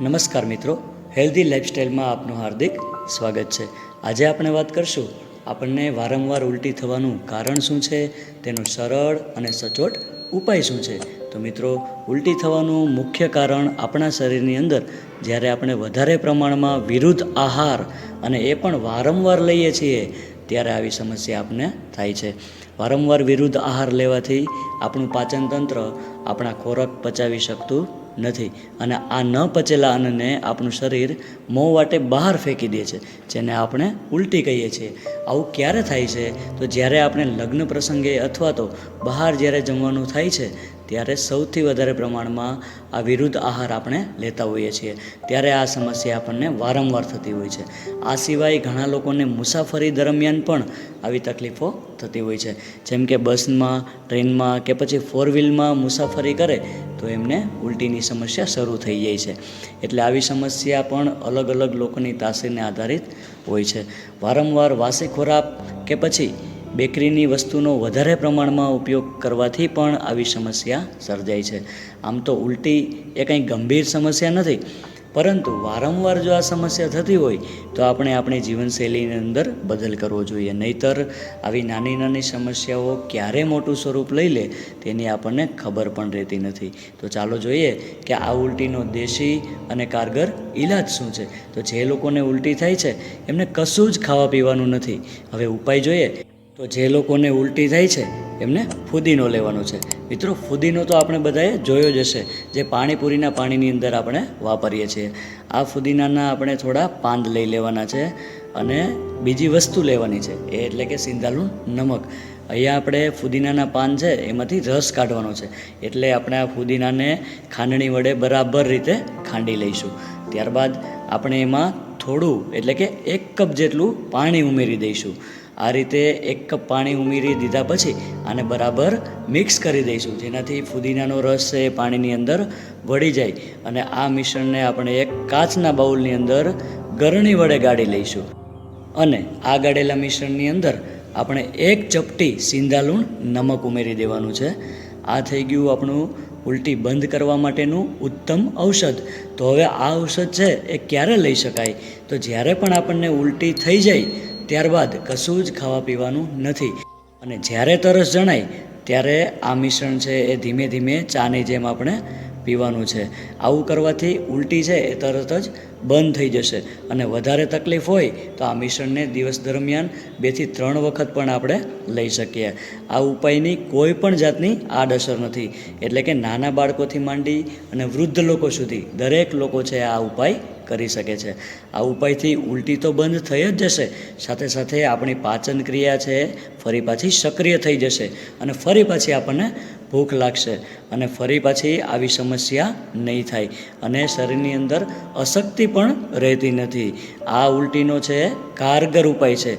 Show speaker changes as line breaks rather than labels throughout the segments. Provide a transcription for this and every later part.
નમસ્કાર મિત્રો, હેલ્ધી લાઇફસ્ટાઈલમાં આપનું હાર્દિક સ્વાગત છે. આજે આપણે વાત કરશું આપણને વારંવાર ઉલટી થવાનું કારણ શું છે, તેનો સરળ અને સચોટ ઉપાય શું છે. તો મિત્રો, ઉલટી થવાનું મુખ્ય કારણ આપણા શરીરની અંદર જ્યારે આપણે વધારે પ્રમાણમાં વિરુદ્ધ આહાર અને એ પણ વારંવાર લઈએ છીએ, ત્યારે આવી સમસ્યા આપને થાય છે. વારંવાર વિરુદ્ધ આહાર લેવાથી આપણું પાચનતંત્ર આપણા ખોરાક પચાવી શકતું નથી. અને આ ન પચેલા અન્નને આપણું શરીર મોં વાટે બહાર ફેંકી દે છે, જેને આપણે ઉલટી કહીએ છીએ. આવું ક્યારે થાય છે? તો જ્યારે આપણે લગ્ન પ્રસંગે અથવા તો બહાર જ્યારે જમવાનું થાય છે ત્યારે સૌથી વધારે પ્રમાણમાં આ વિરુદ્ધ આહાર આપણે લેતા હોઈએ છીએ. ત્યારે આ સમસ્યા આપણને વારંવાર થતી હોય છે. આ સિવાય ઘણા લોકોને મુસાફરી દરમિયાન પણ આવી તકલીફો થતી હોય છે. જેમ કે બસમાં, ટ્રેનમાં કે પછી ફોર વ્હીલમાં મુસાફરી કરે તો એમને ઉલટીની સમસ્યા શરૂ થઈ જાય છે. એટલે આવી સમસ્યા પણ અલગ અલગ લોકોની તાસીરને આધારિત હોય છે. વારંવાર વાસી ખોરાક કે પછી બેકરીની વસ્તુનો વધારે પ્રમાણમાં ઉપયોગ કરવાથી પણ આવી સમસ્યા સર્જાય છે. આમ તો ઉલટી એ કંઈ ગંભીર સમસ્યા નથી, પરંતુ વારંવાર જો આ સમસ્યા થતી હોય, તો આપણે આપણી જીવનશૈલીની અંદર બદલ કરવો જોઈએ. નહીતર આવી નાની નાની સમસ્યાઓ ક્યારે મોટું સ્વરૂપ લઈ લે, તેની આપણને ખબર પણ રહેતી નથી. તો ચાલો જોઈએ કે આ ઉલટીનો દેશી અને કારગર ઈલાજ શું છે? તો જે લોકોને ઉલટી થાય છે, એમને કશું જ ખાવા પીવાનું નથી. હવે ઉપાય જોઈએ તો જે લોકોને ઉલટી થાય છે, એમને ફુદીનો લેવાનો છે. મિત્રો, ફુદીનો તો આપણે બધાએ જોયો જ હશે. જે પાણીપુરીના પાણીની અંદર આપણે વાપરીએ છીએ. આ ફુદીનાના આપણે થોડા પાંદ લઈ લેવાના છે અને બીજી વસ્તુ લેવાની છે, એ એટલે કે સિંધાલું નમક. અહીંયા આપણે ફુદીનાના પાન છે, એમાંથી રસ કાઢવાનો છે. એટલે આપણે આ ફુદીનાને ખાંડણી વડે બરાબર રીતે ખાંડી લઈશું. ત્યારબાદ આપણે એમાં થોડું, એટલે કે એક કપ જેટલું પાણી ઉમેરી દઈશું. આ રીતે એક કપ પાણી ઉમેરી દીધા પછી આને બરાબર મિક્સ કરી દઈશું. જેનાથી ફુદીનાનો રસ છે એ પાણીની અંદર વળી જાય અને આ મિશ્રણને આપણે એક કાચના બાઉલની અંદર ગરણી વડે ગાળી લઈશું. અને આ ગાળેલા મિશ્રણની અંદર આપણે એક ચપટી સિંધાલુણ નમક ઉમેરી દેવાનું છે. આ થઈ ગયું આપણું ઉલટી બંધ કરવા માટેનું ઉત્તમ ઔષધ. તો હવે આ ઔષધ છે એ ક્યારે લઈ શકાય? તો જ્યારે પણ આપણને ઉલટી થઈ જાય ત્યારબાદ કશું જ ખાવા પીવાનું નથી. અને જ્યારે તરસ જણાય, ત્યારે આ મિશ્રણ છે એ ધીમે ધીમે ચાની જેમ આપણે પીવાનું છે. આવું કરવાથી ઉલટી છે એ તરત જ બંધ થઈ જશે. અને વધારે તકલીફ હોય તો આ મિશ્રણને દિવસ દરમિયાન બેથી ત્રણ વખત પણ આપણે લઈ શકીએ. આ ઉપાયની કોઈ પણ જાતની આડઅસર નથી. એટલે કે નાના બાળકોથી માંડી અને વૃદ્ધ લોકો સુધી દરેક લોકો છે આ ઉપાય કરી શકે છે. આ ઉપાયથી ઉલટી તો બંધ થઈ જ જશે. સાથે સાથે આપણી પાચન ક્રિયા છે ફરી પાછી સક્રિય થઈ જશે અને ફરી પાછી આપણને ભૂખ લાગશે અને ફરી પાછી આવી સમસ્યા નહીં થાય. અને શરીરની અંદર અશક્તિ પણ રહેતી નથી. આ ઉલટીનો છે, કારગર ઉપાય છે.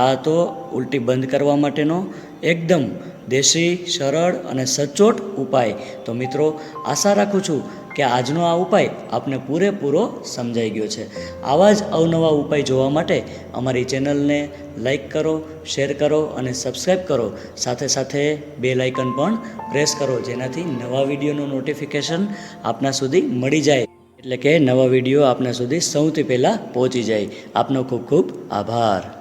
આ તો ઉલટી બંધ કરવા માટેનો એકદમ દેશી, સરળ અને સચોટ ઉપાય. તો મિત્રો, આશા રાખું છું કે આજનો આ ઉપાય આપને પૂરેપૂરો સમજાઈ ગયો છે. આવા જ અવનવા ઉપાય જોવા માટે અમારી ચેનલને લાઈક કરો, શેર કરો અને સબસ્ક્રાઈબ કરો. સાથે સાથે બે લાઇકન પણ પ્રેસ કરો, જેનાથી નવા વિડીયોનું નોટિફિકેશન આપના સુધી મળી જાય. એટલે કે નવા વીડિયો આપના સુધી સૌથી પહેલાં પહોંચી જાય. આપનો ખૂબ ખૂબ આભાર.